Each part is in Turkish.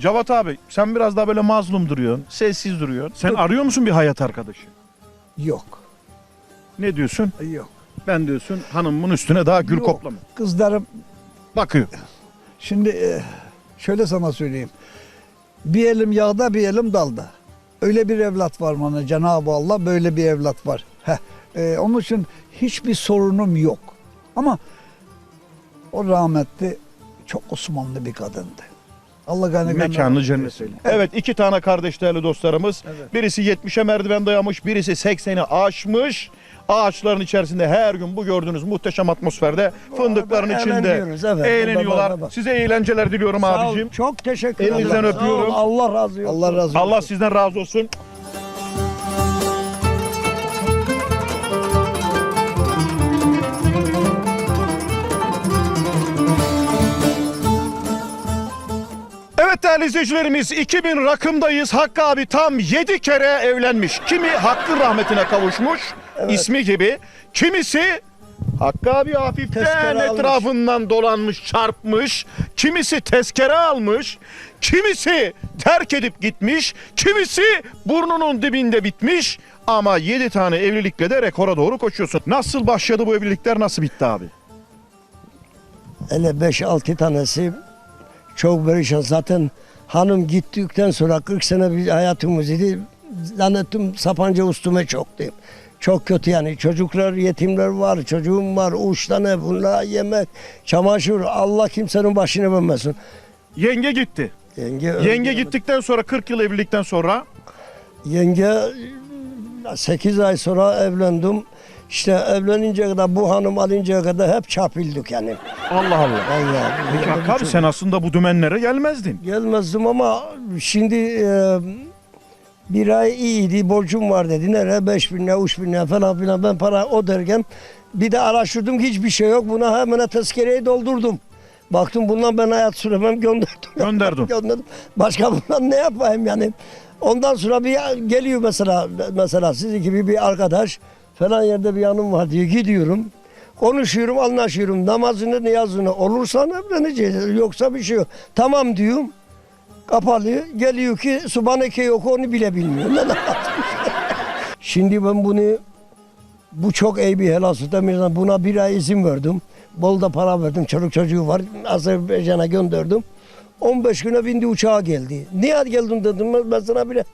Cavat abi sen biraz daha böyle mazlum duruyorsun. Sessiz duruyorsun. Sen arıyor musun bir hayat arkadaşı? Yok. Ne diyorsun? Yok. Ben diyorsun hanımın üstüne daha gül Yok. koplama. Kızlarım Bakıyor. şimdi e, şöyle sana söyleyeyim. Bir elim yağda bir elim dalda. Öyle bir evlat var bana Cenab-ı Allah böyle bir evlat var. Heh. E, onun için hiçbir sorunum yok. Ama o rahmetli çok Osmanlı bir kadındı. Allah gani gani Mekanı cennet. Evet iki tane kardeş değerli dostlarımız. Evet. Birisi 70'e merdiven dayamış, birisi 80'i aşmış. Ağaçların içerisinde her gün bu gördüğünüz muhteşem atmosferde fındıkların içinde eğleniyoruz, evet. eğleniyorlar. Baba, baba. Size eğlenceler diliyorum Sağ ol, abicim. Çok teşekkür ederim. Elinizden Sağ ol, öpüyorum. Allah razı olsun. Allah razı olsun. Allah sizden razı olsun. Evet değerli izleyicilerimiz 2000 rakımdayız. Hakkı abi tam 7 kere evlenmiş. Kimi hakkın rahmetine kavuşmuş ismi gibi. Kimisi Hakkı abi hafiften almış. etrafından dolanmış çarpmış. Kimisi tezkere almış. Kimisi terk edip gitmiş. Kimisi burnunun dibinde bitmiş. Ama 7 tane evlilikle de rekora doğru koşuyorsun. Nasıl başladı bu evlilikler nasıl bitti abi? Hele 5-6 tanesi çok perişan. Zaten hanım gittikten sonra 40 sene bir hayatımız idi. Zannettim Sapanca üstüme çoktu. Çok kötü yani. Çocuklar, yetimler var, çocuğum var, uç tane bunlar yemek, çamaşır. Allah kimsenin başına vermesin. Yenge gitti. Yenge. Yenge gittikten sonra 40 yıl evlilikten sonra Yenge 8 ay sonra evlendim. İşte evleninceye kadar bu hanım alıncaya kadar hep çapildik yani. Allah Allah. Vallahi. Peki Hakkı abi sen aslında bu dümenlere gelmezdin. Gelmezdim ama şimdi e, bir ay iyiydi borcum var dedi. Nereye? Beş bin lira, üç bin lira falan filan. Ben para o derken bir de araştırdım hiçbir şey yok. Buna hemen tezkereyi doldurdum. Baktım bundan ben hayat süremem gönderdim. Gönderdin. gönderdim. Başka bundan ne yapayım yani? Ondan sonra bir geliyor mesela mesela siz gibi bir arkadaş falan yerde bir yanım var diye gidiyorum. Konuşuyorum, anlaşıyorum. Namazını, niyazını olursan evleneceğiz. Yoksa bir şey yok. Tamam diyorum. Kapalı. Geliyor ki Subhaneke yok onu bile bilmiyor. Şimdi ben bunu bu çok iyi bir helal emirden. Buna bir ay izin verdim. Bol da para verdim. Çocuk çocuğu var. Azerbaycan'a gönderdim. 15 güne bindi uçağa geldi. Niye geldin dedim ben sana bile.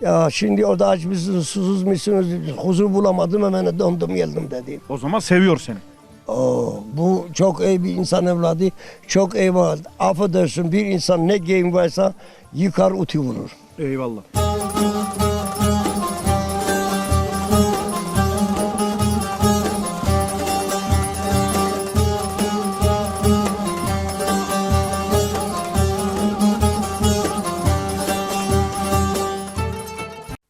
Ya şimdi orada aç mısınız, susuz musunuz, huzur bulamadım hemen döndüm geldim dedi. O zaman seviyor seni. Oo, bu çok iyi bir insan evladı. Çok var. Affedersin bir insan ne geyim varsa yıkar uti vurur. Eyvallah.